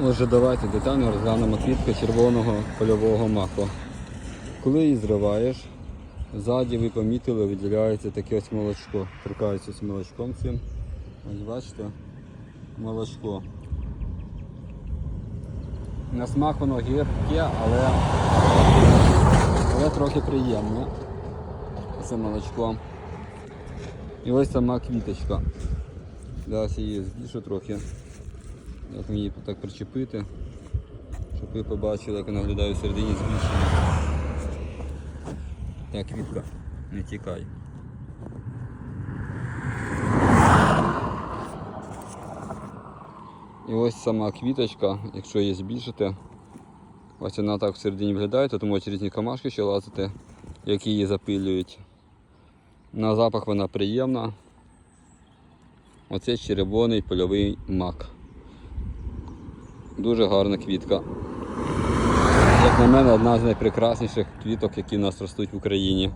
Отже, давайте детально розглянемо квітку червоного польового маку. Коли її зриваєш, ззаді ви помітили, виділяється таке ось молочко. Торкається з молочком цим. Ось бачите, молочко. На смак воно гірке, але, але трохи приємне. Це молочко. І ось сама квіточка. Зараз її збільшу трохи. Як мені так причепити, щоб ви побачили, як вона виглядає всередині збільшення. Так, квітка, не тікай. І ось сама квіточка, якщо її збільшити, ось вона так всередині виглядає, тут можуть різні камашки ще лазити, які її запилюють. На запах вона приємна. Оце червоний польовий мак. Дуже гарна квітка. Як на мене, одна з найпрекрасніших квіток, які в нас ростуть в Україні.